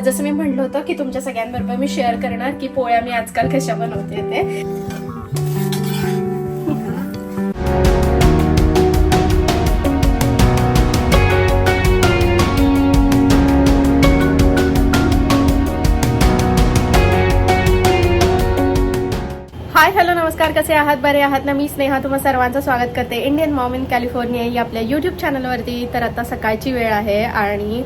जसं मी म्हटलं होतं की तुमच्या सगळ्यांबरोबर मी शेअर करणार की पोळ्या मी आजकाल कशा बनवते ते. नमस्कार कसे आहात? बरे आहात ना? मी स्नेहा तुम्हा सर्वांचं स्वागत करते. इंडियन मॉम इन कॅलिफोर्निया ही आपल्या यूट्यूब चॅनलवरती तर आता सकाळची वेळ आहे आणि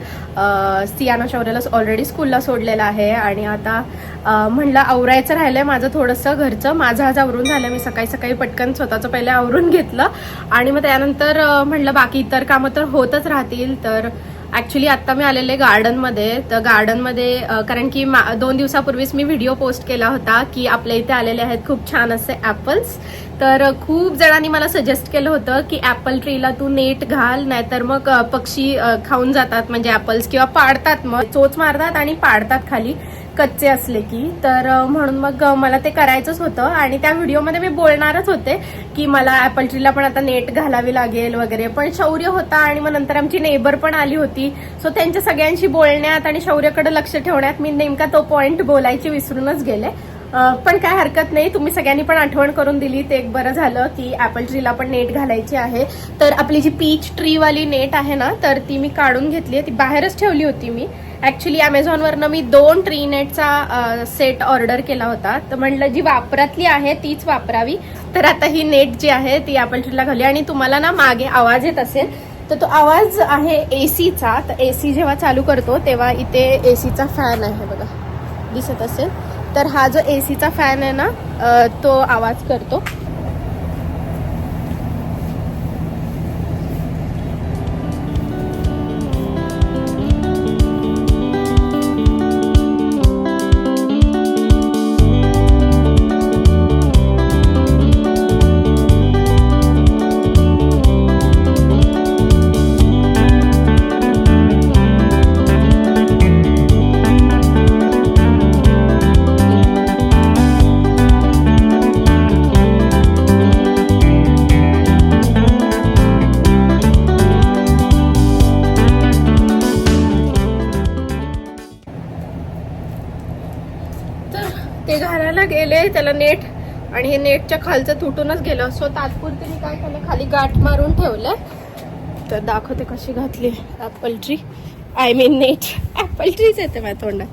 सियाना शौर्याला ऑलरेडी स्कूलला सोडलेलं आहे. आणि आता म्हणलं आवरायचं राहिलंय माझं थोडंसं घरचं. माझं आज आवरून झालं. मी सकाळी सकाळी पटकन स्वतःचं पहिले आवरून घेतलं. आणि मग त्यानंतर म्हणलं बाकी इतर कामं तर होतच राहतील. तर ऍक्च्युली आता मी आलेले गार्डनमध्ये तर गार्डनमध्ये कारण की मा- दोन दिवसापूर्वीच मी व्हिडिओ पोस्ट केला होता की आपल्या इथे आलेले आहेत खूप छान असे ऍपल्स तर खूप जणांनी मला सजेस्ट केलं होतं की ऍपल ट्रीला तू नेट घाल नाहीतर मग पक्षी खाऊन जातात म्हणजे ऍपल्स किंवा पाडतात मग. चोच मारतात आणि पाडतात खाली. कच्चे असले की तर म्हणून मग मला ते करायचंच होतं आणि त्या व्हिडिओमध्ये मी बोलणारच होते की मला ऍपल ट्रीला पण आता नेट घालावी लागेल वगैरे. पण शौर्य होता आणि मग नंतर आमची नेबर पण आली होती. सो त्यांच्या सगळ्यांशी बोलण्यात आणि शौर्यकडे लक्ष ठेवण्यात मी नेमका तो पॉईंट बोलायची विसरूनच गेले. पण काय हरकत नाही. तुम्ही सगळ्यांनी पण आठवण करून दिली. ते एक बरं झालं की ऍपल ट्रीला पण नेट घालायची आहे. तर आपली जी पीच ट्रीवाली नेट आहे ना तर ती मी काढून घेतली आहे. ती बाहेरच ठेवली होती मी. ऍक्च्युली अमेझॉनवरनं मी दोन ट्री नेटचा सेट ऑर्डर केला होता. तर म्हणलं जी वापरातली आहे तीच वापरावी. तर आता ही नेट जी आहे ती ऍपल ट्रीला घाली आणि तुम्हाला ना मागे आवाज येत असेल तर तो आवाज आहे एसीचा तर एसी जेव्हा चालू करतो तेव्हा इथे एसीचा फॅन आहे. बघा दिसत असेल. तर हा जो एसीचा फॅन आहे ना तो आवाज करतो. त्याला नेट आणि हे नेटच्या खालचं तुटूनच गेलं. सो तात्पुरते मी काय केलं? खाली गाठ मारून ठेवलं. तर दाखवते कशी घातली apple tree I mean net. Apple ट्रीच येते माझ्या तोंडात.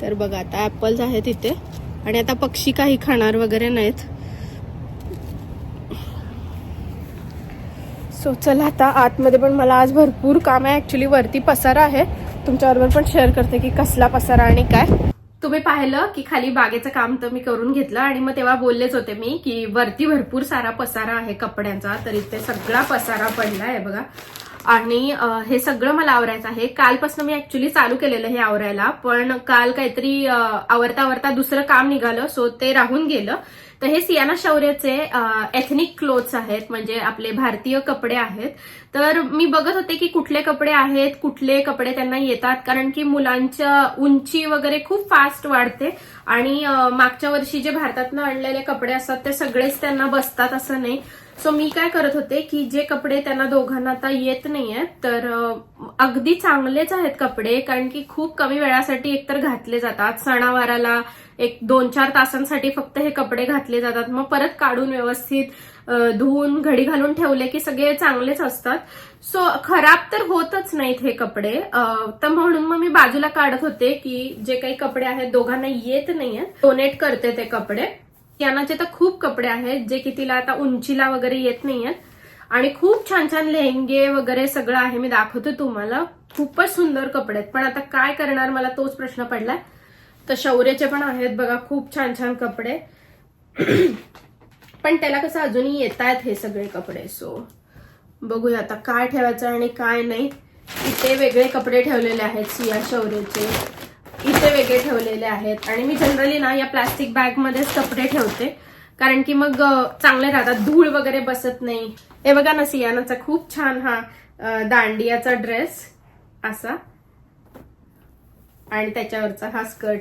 तर बघा आता ॲपल्स आहेत इथे. आणि आता पक्षी काही खाणार वगैरे नाहीत. सो चला आता आतमध्ये पण मला आज भरपूर काम आहे. ॲक्च्युली वरती पसारा आहे. तुमच्याबरोबर पण शेअर करते की कसला पसारा आणि काय. तुम्ही पाहिलं की खाली बागेचं काम तर मी करून घेतलं आणि मग तेव्हा बोललेच होते मी की वरती भरपूर सारा पसारा आहे कपड्यांचा तर इथे सगळा पसारा पडला आहे बघा. आणि हे सगळं मला आवरायचं आहे. कालपासून मी ऍक्च्युली चालू केलेलं हे आवरायला पण काल काहीतरी आवरता आवरता दुसरं काम निघालं सो ते राहून गेलं. तर हे सियाना शौर्याचे एथनिक क्लोथ्स आहेत म्हणजे आपले भारतीय कपडे आहेत. तर मी बघत होते की कुठले कपडे आहेत कुठले कपडे त्यांना येतात कारण की मुलांच्या उंची वगैरे खूप फास्ट वाढते. आणि मागच्या वर्षी जे भारतातनं आणलेले कपडे असतात ते सगळेच त्यांना बसतात असं नाही. सो मी काय करत होते की जे कपडे त्यांना दोघांना आता येत नाहीयेत तर अगदी चांगलेच आहेत कपडे कारण की खूप कमी वेळासाठी एकतर घातले जातात. सणावाराला एक दोन चार तासांसाठी फक्त हे कपडे घातले जातात. मग परत काढून व्यवस्थित धुवून घडी घालून ठेवले की सगळे चांगलेच असतात. सो खराब तर होतच नाहीत हे कपडे. तर म्हणून मग मी बाजूला काढत होते की जे काही कपडे आहेत दोघांना येत नाहीयेत. डोनेट करते ते कपडे. यानाचे तर खूप कपडे आहेत जे की तिला आता उंचीला वगैरे येत नाहीयेत. आणि खूप छान छान लेहंगे वगैरे सगळं आहे मी दाखवते तुम्हाला. खूपच सुंदर कपडे आहेत. पण आता काय करणार मला तोच प्रश्न पडलाय. तर शौर्यचे पण आहेत बघा खूप छान छान कपडे. पण त्याला कसं अजूनही येत आहेत हे सगळे कपडे सो बघूया आता काय ठेवायचं आणि काय नाही. इथे वेगळे कपडे ठेवलेले आहेत सिया शौर्यचे. इथे वेगळे ठेवलेले आहेत. आणि मी जनरली ना या प्लास्टिक बॅगमध्येच कपडे ठेवते. कारण की मग चांगले राहतात. धूळ वगैरे बसत नाही. हे बघा ना सियानाचा खूप छान हा दांडियाचा ड्रेस असा. आणि त्याच्यावरचा हा स्कर्ट.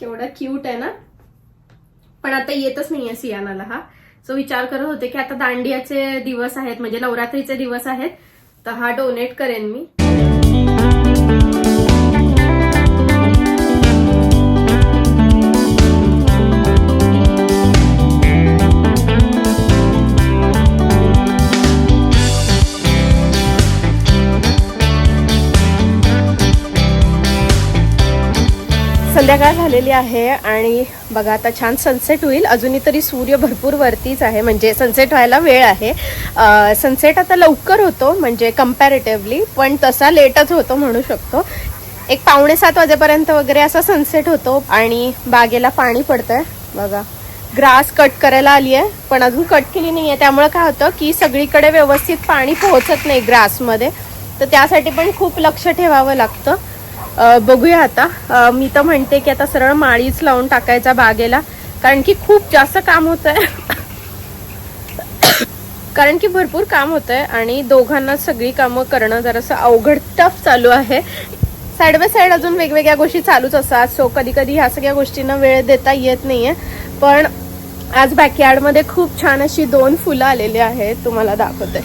केवढा क्यूट आहे ना. पण आता येतच नाहीये सियानाला हा. सो विचार करत होते की आता दांडियाचे दिवस आहेत म्हणजे नवरात्रीचे दिवस आहेत तर हा डोनेट करेन मी. संध्याकाळ झालेली आहे आणि बघा आता छान सनसेट होईल. अजूनही तरी सूर्य भरपूर वरतीच आहे. म्हणजे सनसेट व्हायला वेळ आहे. सनसेट आता लवकर होतो म्हणजे कम्पॅरेटिव्हली पण तसा लेटच होतो म्हणू शकतो. एक पावणे सात वाजेपर्यंत वगैरे असा सनसेट होतो आणि बागेला पाणी पडतंय. बघा ग्रास कट करायला आली आहे पण अजून कट केली नाही आहे त्यामुळे काय होतं की सगळीकडे व्यवस्थित पाणी पोहोचत नाही ग्रासमध्ये तर त्यासाठी पण खूप लक्ष ठेवावं लागतं. बघूया आता. मी तर म्हणते की आता सरळ माळीच लावून टाकायचा बागेला. कारण की खूप जास्त काम होत आहे कारण की भरपूर काम होत आहे आणि दोघांना सगळी कामं करणं जरासं अवघड टफ चालू आहे. साईड बाय साईड अजून वेगवेगळ्या गोष्टी चालूच असतात. सो कधी कधी ह्या सगळ्या गोष्टींना वेळ देता येत नाहीये. पण आज बॅकयार्डमध्ये खूप छान अशी दोन फुलं आलेली आहेत. तुम्हाला दाखवते.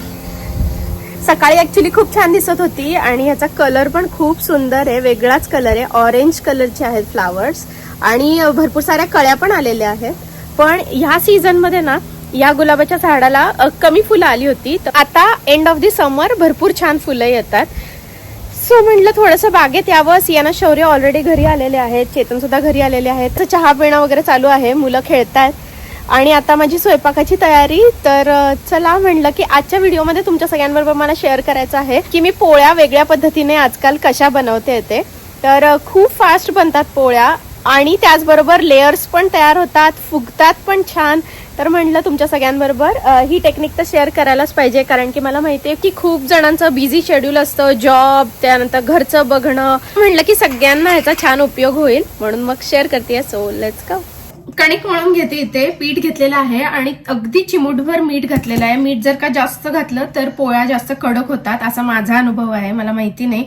सकाळी ऍक्च्युली खूप छान दिसत होती आणि ह्याचा कलर पण खूप सुंदर आहे. वेगळाच कलर आहे. ऑरेंज कलरचे आहेत फ्लावर्स आणि भरपूर साऱ्या कळ्या पण आलेल्या आहेत. पण ह्या सीझनमध्ये ना या गुलाबाच्या झाडाला कमी फुलं आली होती. तर आता एंड ऑफ दी समर भरपूर छान फुलं येतात. सो म्हटलं थोडंसं बागेत यावं सियाना शौर्य ऑलरेडी घरी आलेले आहेत. चेतन सुद्धा घरी आलेले आहेत. तर चहा पिणं वगैरे चालू आहे. मुलं खेळतायत. आणि आता माझी स्वयंपाकाची तयारी तर चला म्हणलं की आजच्या व्हिडिओमध्ये तुमच्या सगळ्यांबरोबर मला शेअर करायचं आहे की मी पोळ्या वेगळ्या पद्धतीने आजकाल कशा बनवते येते तर खूप फास्ट बनतात पोळ्या आणि त्याचबरोबर लेयर्स पण तयार होतात फुगतात पण छान. तर म्हणलं तुमच्या सगळ्यांबरोबर ही टेक्निक तर शेअर करायलाच पाहिजे कारण की मला माहिती आहे की खूप जणांचं बिझी शेड्यूल असतं जॉब त्यानंतर घरचं बघणं. म्हणलं की सगळ्यांना ह्याचा छान उपयोग होईल म्हणून मग शेअर करते सो लेट्स का कणिक म्हणून घेते इथे पीठ घेतलेलं आहे आणि अगदी चिमूटभर मीठ घातलेलं आहे. मीठ जर का जास्त घातलं तर पोळ्या जास्त कडक होतात असा माझा अनुभव आहे. मला माहिती नाही.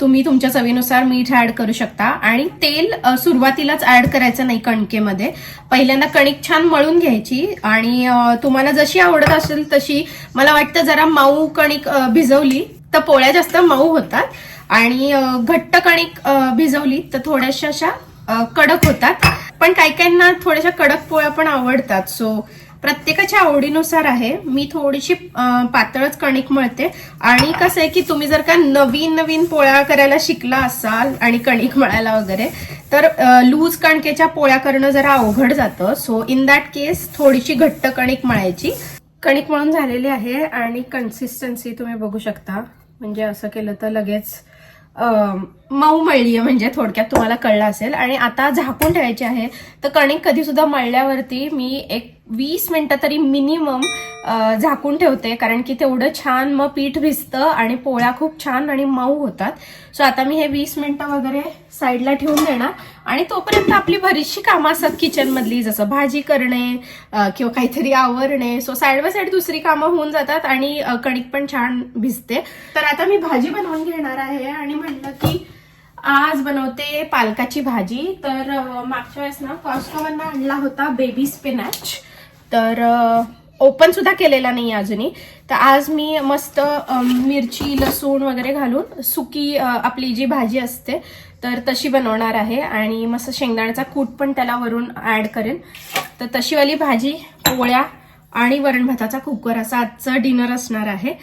तुम्ही तुमच्या चवीनुसार मीठ ऍड करू शकता. आणि तेल सुरुवातीलाच ऍड करायचं नाही कणकेमध्ये. पहिल्यांदा कणिक छान मळून घ्यायची आणि तुम्हाला जशी आवडत असेल तशी मला वाटतं जरा माऊ कणिक भिजवली तर पोळ्या जास्त मऊ होतात. आणि घट्ट कणिक भिजवली तर थोड्याशा अशा कडक होतात. पण काही काहींना थोड्याशा कडक पोळ्या पण आवडतात. सो प्रत्येकाच्या आवडीनुसार आहे. मी थोडीशी पातळच कणिक मळते. आणि कसं आहे की तुम्ही जर का नवीन नवीन पोळ्या करायला शिकला असाल आणि कणिक मळायला वगैरे तर लूज कणकेच्या पोळ्या करणं जरा अवघड जातं. सो इन दॅट केस थोडीशी घट्ट कणिक मळायची. कणिक मळून झालेली आहे आणि कन्सिस्टन्सी तुम्ही बघू शकता. म्हणजे असं केलं तर लगेच मऊ मळली आहे म्हणजे थोडक्यात तुम्हाला कळलं असेल. आणि आता झाकून ठेवायची आहे. तर कणिक कधी सुद्धा मळल्यावरती मी एक वीस मिनिटं तरी मिनिमम झाकून ठेवते. कारण की तेवढं छान मग पीठ भिजतं आणि पोळ्या खूप छान आणि मऊ होतात. सो आता मी हे वीस मिनिटं वगैरे साईडला ठेवून देणार. आणि तोपर्यंत आपली बरीचशी कामं असतात किचनमधली जसं भाजी करणे किंवा काहीतरी आवरणे. सो साईड बाय साईड दुसरी कामं होऊन जातात आणि कणिक पण छान भिजते. तर आता मी भाजी बनवून घेणार आहे आणि म्हणलं की आज बनवते पालकाची भाजी. तर मागच्या वेळेस ना कॉस्टोवरनं आणला होता बेबी स्पिनॅच तर ओपन सुद्धा केलेला नाही अजूनही. तर आज मी मस्त मिरची लसूण वगैरे घालून सुकी आपली जी भाजी असते तर तशी बनवणार आहे. आणि मस्त शेंगदाण्याचा कूट पण त्याला वरून ऍड करेन. तर तशीवाली भाजी पोळ्या आणि वरण भाताचा कुकर असा आजचं डिनर असणार आहे.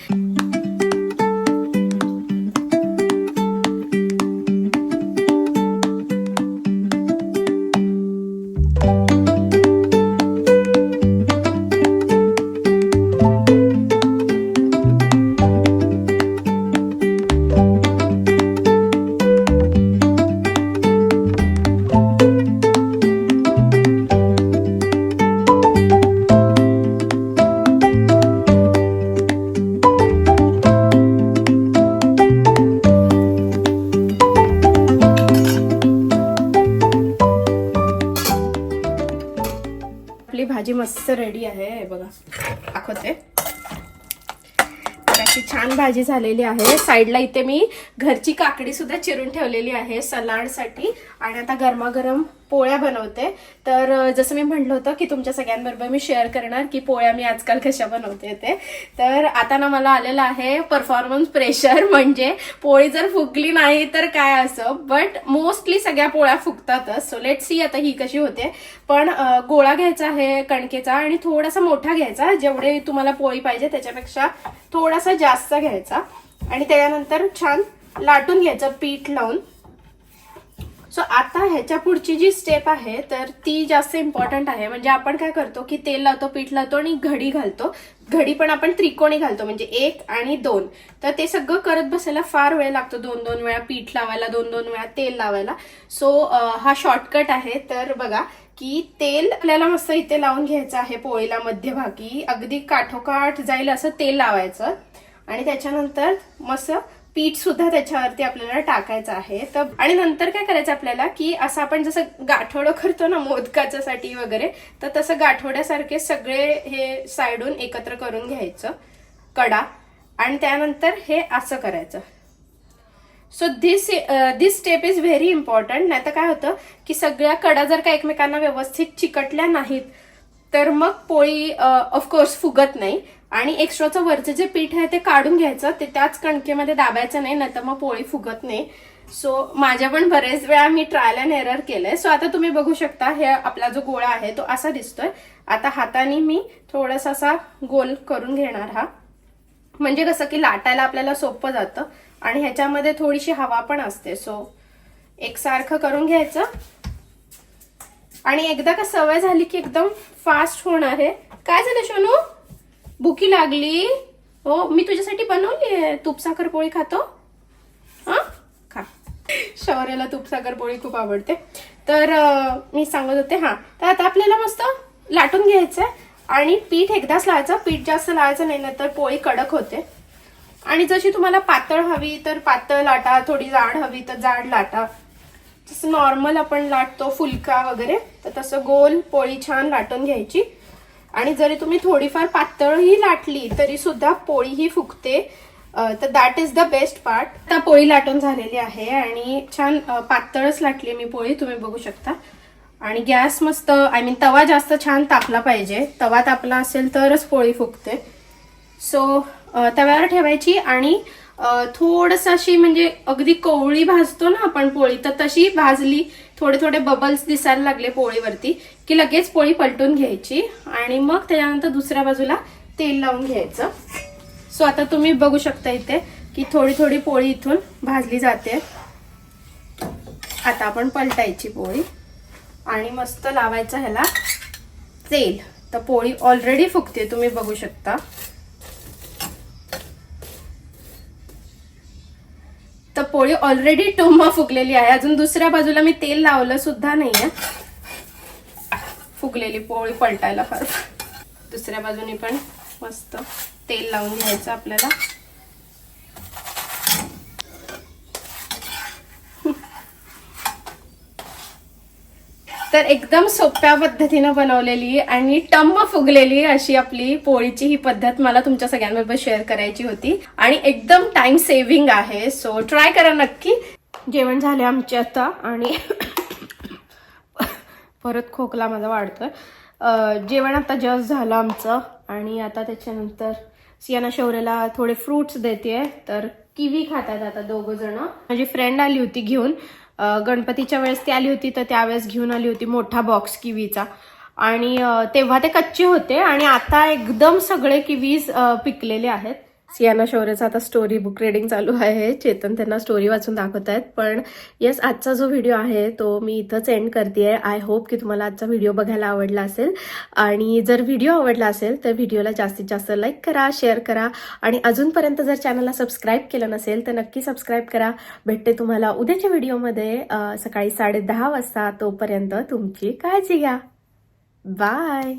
भाजी मस्त रेडी आहे हे बघा. दाखवते. अशी छान भाजी झालेली आहे. साईडला इथे मी घरची काकडी सुद्धा चिरून ठेवलेली आहे सलाडसाठी. आणि आता गरमागरम पोळ्या बनवते. तर जसं मी म्हटलं होतं की तुमच्या सगळ्यांबरोबर मी शेअर करणार की पोळ्या मी आजकाल कशा बनवते ते. तर आता ना मला आलेलं आहे परफॉर्मन्स प्रेशर म्हणजे पोळी जर फुगली नाही तर काय असं? बट मोस्टली सगळ्या पोळ्या फुगतातच. सो लेट सी आता ही कशी होते. पण गोळा घ्यायचा आहे कणकेचा आणि थोडासा मोठा घ्यायचा. जेवढे तुम्हाला पोळी पाहिजे त्याच्यापेक्षा थोडासा जास्त घ्यायचा. आणि त्याच्यानंतर छान लाटून घ्यायचं पीठ लावून. सो आता ह्याच्या पुढची जी स्टेप आहे तर ती जास्त इम्पॉर्टंट आहे. म्हणजे आपण काय करतो की तेल लावतो पीठ लावतो आणि घडी घालतो. घडी पण आपण त्रिकोणी घालतो म्हणजे एक आणि दोन. तर ते सगळं करत बसायला फार वेळ लागतो दोन दोन वेळा पीठ लावायला दोन दोन वेळा तेल लावायला. सो हा शॉर्टकट आहे. तर बघा की तेल आपल्याला मस्त इथे लावून घ्यायचं आहे पोळीला मध्यभागी. अगदी काठोकाठ जाईल असं तेल लावायचं. आणि त्याच्यानंतर मस्त पीठ सुद्धा त्याच्यावरती आपल्याला टाकायचं आहे. तर आणि नंतर काय करायचं आपल्याला की असं आपण जसं गाठोडं करतो ना मोदकाच्या साठी वगैरे तर तसं गाठोड्यासारखे सगळे हे साईडून एकत्र करून घ्यायचं कडा. आणि त्यानंतर हे असं करायचं. So this this step is very important नाही तर काय होतं की सगळ्या कडा जर का एकमेकांना व्यवस्थित चिकटल्या नाहीत तर मग पोळी uh, ऑफकोर्स फुगत नाही. आणि एक्स्ट्राचं वरचं जे पीठ आहे ते काढून घ्यायचं. ते त्याच कणकेमध्ये दाबायचं नाही नाहीतर मग पोळी फुगत नाही. सो माझ्या पण बरेच वेळा मी ट्रायल अँड एरर केलंय. सो आता तुम्ही बघू शकता हे आपला जो गोळा आहे तो असा दिसतोय. आता हाताने मी थोडासा असा गोल करून घेणार हा. म्हणजे कसं की लाटायला आपल्याला सोपं जातं आणि ह्याच्यामध्ये थोडीशी हवा पण असते. सो एकसारखं करून घ्यायचं. आणि एकदा का सवय झाली की एकदम फास्ट होणार आहे. काय झालं शोनू? भुकी लागली. हो मी तुझ्यासाठी बनवली आहे. तूपसाखर पोळी खातो. हा? खा. शौर्याला तूपसाखर पोळी खूप आवडते. तर मी सांगत होते हा. तर आता आपल्याला मस्त लाटून घ्यायचंय. आणि पीठ एकदाच लावायचं. पीठ जास्त लावायचं नाही ना तर पोळी कडक होते. आणि जशी तुम्हाला पातळ हवी तर पातळ लाटा थोडी जाड हवी तर जाड लाटा. जसं नॉर्मल आपण लाटतो फुलका वगैरे तर तसं गोल पोळी छान लाटून घ्यायची. आणि जरी तुम्ही थोडीफार पातळही लाटली तरी सुद्धा पोळी ही फुगते तर that is the best part आता पोळी लाटून झालेली आहे आणि छान पातळच लाटली मी पोळी तुम्ही बघू शकता. आणि गॅस मस्त आय मीन तवा जास्त छान तापला पाहिजे. तवा तापला असेल तरच पोळी फुगते. सो तव्यावर ठेवायची आणि थोडस अशी म्हणजे अगदी कोवळी भाजतो ना आपण पोळी तर तशी भाजली थोडे थोडे बबल्स दिसायला लागले पोळीवरती की लगेच पोळी पलटून घ्यायची आणि मग त्याच्यानंतर दुसऱ्या बाजूला तेल लावून घ्यायचं. सो आता तुम्ही बघू शकता इथे की थोडी थोडी पोळी इथून भाजली जाते. आता आपण पलटायची पोळी आणि मस्त लावायचं ह्याला तेल. तर पोळी ऑलरेडी फुगते तुम्ही बघू शकता. पोळी ऑलरेडी टोमा फुगलेली आहे. अजून दुसऱ्या बाजूला मी तेल लावलं सुद्धा नाहीये. फुगलेली पोळी पलटायला फार. दुसऱ्या बाजूने पण मस्त तेल लावून घ्यायचं आपल्याला. तर एकदम सोप्या पद्धतीनं बनवलेली आणि टम्म फुगलेली अशी आपली पोळीची ही पद्धत मला तुमच्या सगळ्यांबरोबर शेअर करायची होती. आणि एकदम टाइम सेव्हिंग आहे. सो ट्राय करा नक्की. जेवण झाले आमचे आता आणि परत खोकला माझा वाढतोय. जेवण आता जस्ट झालं आमचं. आणि आता त्याच्यानंतर सियाना शौर्यला थोडे फ्रुट्स देते तर किवी खातात आता दोघं जण. माझी फ्रेंड आली होती घेऊन. गणपतीच्या वेळेस ती आली होती तर त्यावेळेस घेऊन आली होती मोठा बॉक्स किवीचा. आणि तेव्हा ते कच्चे होते आणि आता एकदम सगळे किवीज पिकलेले आहेत. सियाना शौर्याचा आता स्टोरी बुक रिडिंग चालू आहे. चेतन त्यांना स्टोरी वाचून दाखवत आहेत. पण येस आजचा जो व्हिडिओ आहे तो मी इथंच एंड करते आहे आय होप की तुम्हाला आजचा व्हिडिओ बघायला आवडला असेल. आणि जर व्हिडिओ आवडला असेल तर व्हिडिओला जास्तीत जास्त लाईक करा शेअर करा. आणि अजूनपर्यंत जर चॅनलला सबस्क्राईब केलं नसेल तर नक्की सबस्क्राईब करा. भेटते तुम्हाला उद्याच्या व्हिडिओमध्ये सकाळी साडे दहा वाजता. तोपर्यंत तुमची काळजी घ्या. बाय